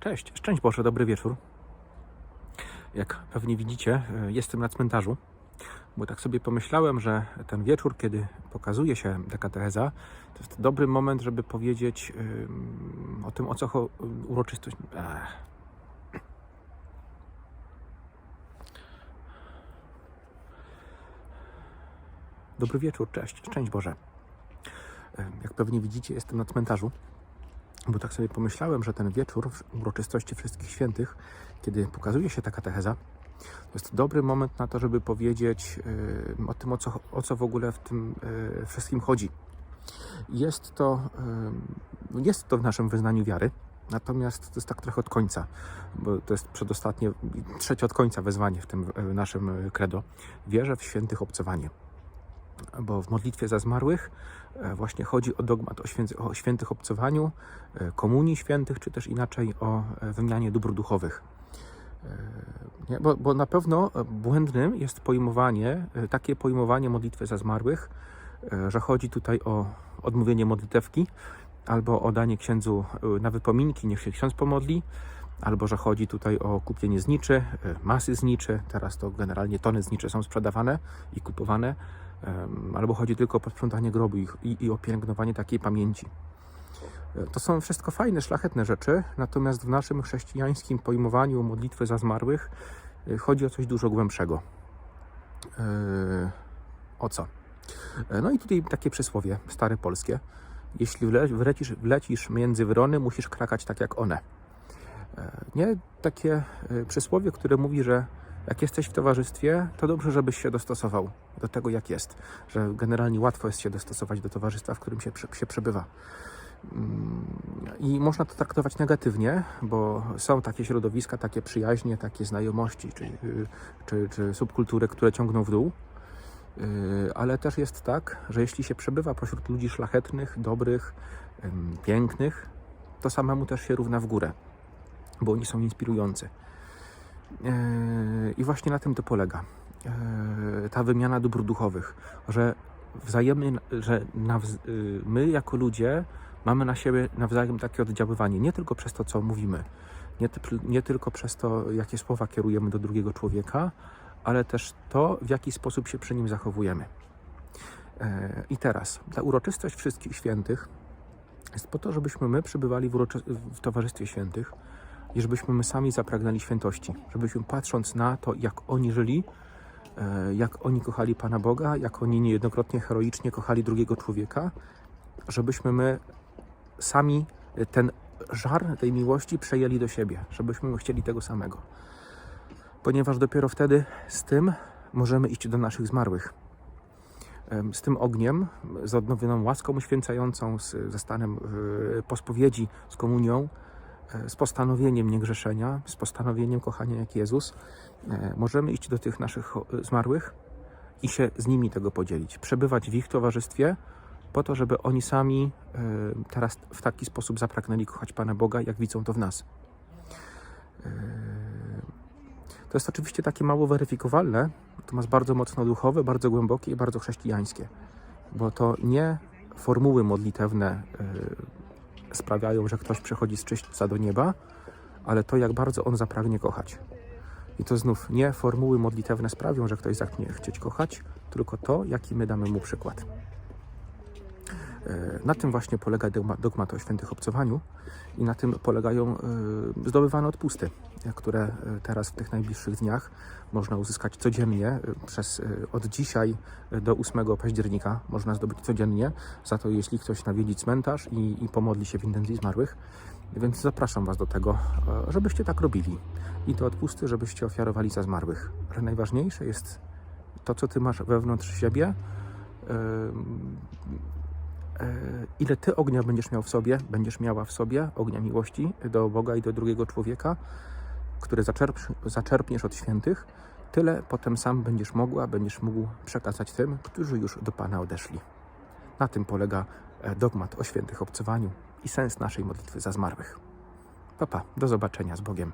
Cześć, szczęść Boże, dobry wieczór. Jak pewnie widzicie, e, jestem na cmentarzu, bo tak sobie pomyślałem, że ten wieczór, kiedy pokazuje się ta katecheza, to jest dobry moment, żeby powiedzieć o tym, o co uroczystość. Ech. Dobry wieczór, cześć, szczęść Boże. E, Jak pewnie widzicie, jestem na cmentarzu. Bo tak sobie pomyślałem, że ten wieczór w uroczystości Wszystkich Świętych, kiedy pokazuje się ta katecheza, to jest dobry moment na to, żeby powiedzieć y, o tym, o co, o co w ogóle w tym y, wszystkim chodzi. Jest to, y, jest to w naszym wyznaniu wiary, natomiast to jest tak trochę od końca, bo to jest przedostatnie, trzecie od końca wezwanie w tym naszym credo. Wierzę w świętych obcowanie bo w modlitwie za zmarłych e, właśnie chodzi o dogmat o, święty, o świętych obcowaniu, e, komunii świętych, czy też inaczej o e, wymianie dóbr duchowych. Nie? Bo, bo na pewno błędnym jest pojmowanie, takie pojmowanie modlitwy za zmarłych, że chodzi tutaj o odmówienie modlitewki, albo o danie księdzu na wypominki, niech się ksiądz pomodli, albo że chodzi tutaj o kupienie zniczy, e, masy zniczy, teraz to generalnie tony zniczy są sprzedawane i kupowane, albo chodzi tylko o posprzątanie grobu i, i, o pielęgnowanie takiej pamięci. E, To są wszystko fajne, szlachetne rzeczy, natomiast w naszym chrześcijańskim pojmowaniu modlitwy za zmarłych e, chodzi o coś dużo głębszego. O co? No i tutaj takie przysłowie stare polskie. Jeśli wle- wlecisz, wlecisz między wrony, musisz krakać tak jak one. Nie takie e, przysłowie, które mówi, że jak jesteś w towarzystwie, to dobrze, żebyś się dostosował do tego, jak jest. Że generalnie łatwo jest się dostosować do towarzystwa, w którym się, się przebywa. Mm, I można to traktować negatywnie, bo są takie środowiska, takie przyjaźnie, takie znajomości, czy, czy, czy subkultury, które ciągną w dół. Yy, Ale też jest tak, że jeśli się przebywa pośród ludzi szlachetnych, dobrych, pięknych, to samemu też się równa w górę, bo oni są inspirujący. Yy, I właśnie na tym to polega. Yy, Ta wymiana dóbr duchowych, że wzajemnie, że yy, my jako ludzie mamy na siebie nawzajem takie oddziaływanie, nie tylko przez to, co mówimy, nie, nie tylko przez to, jakie słowa kierujemy do drugiego człowieka, ale też to, w jaki sposób się przy nim zachowujemy. Yy, I teraz, ta uroczystość wszystkich świętych jest po to, żebyśmy my przebywali w, w towarzystwie świętych, i żebyśmy my sami zapragnęli świętości, żebyśmy patrząc na to, jak oni żyli, e, jak oni kochali Pana Boga, jak oni niejednokrotnie heroicznie kochali drugiego człowieka, żebyśmy my sami ten żar tej miłości przejęli do siebie, żebyśmy my chcieli tego samego. Ponieważ dopiero wtedy z tym możemy iść do naszych zmarłych. Z tym ogniem, z odnowioną łaską uświęcającą, z, ze stanem e, po spowiedzi, z komunią, z postanowieniem niegrzeszenia, z postanowieniem kochania jak Jezus, e, możemy iść do tych naszych cho- zmarłych i się z nimi tego podzielić. Przebywać w ich towarzystwie po to, żeby oni sami e, teraz w taki sposób zapragnęli kochać Pana Boga, jak widzą to w nas. E, To jest oczywiście takie mało weryfikowalne, natomiast bardzo mocno duchowe, bardzo głębokie i bardzo chrześcijańskie, bo to nie formuły modlitewne e, sprawiają, że ktoś przechodzi z czyśćca do nieba, ale to, jak bardzo on zapragnie kochać. I to znów nie formuły modlitewne sprawią, że ktoś zacznie chcieć kochać, tylko to, jaki my damy mu przykład. E, Na tym właśnie polega dogma- dogmat o świętych obcowaniu i na tym polegają e, zdobywane odpusty, e, które teraz w tych najbliższych dniach można uzyskać codziennie przez od dzisiaj do 8 października można zdobyć codziennie. Za to jeśli ktoś nawiedzi cmentarz i, i pomodli się w intencji zmarłych. Więc zapraszam Was do tego, żebyście tak robili. I te odpusty, żebyście ofiarowali za zmarłych. Ale najważniejsze jest to, co Ty masz wewnątrz siebie, ile Ty ognia będziesz miał w sobie, będziesz miała w sobie, ognia miłości do Boga i do drugiego człowieka, który zaczerp, zaczerpniesz od świętych, tyle potem sam będziesz mogła, będziesz mógł przekazać tym, którzy już do Pana odeszli. Na tym polega e, dogmat o świętych obcowaniu i sens naszej modlitwy za zmarłych. Papa, do zobaczenia z Bogiem.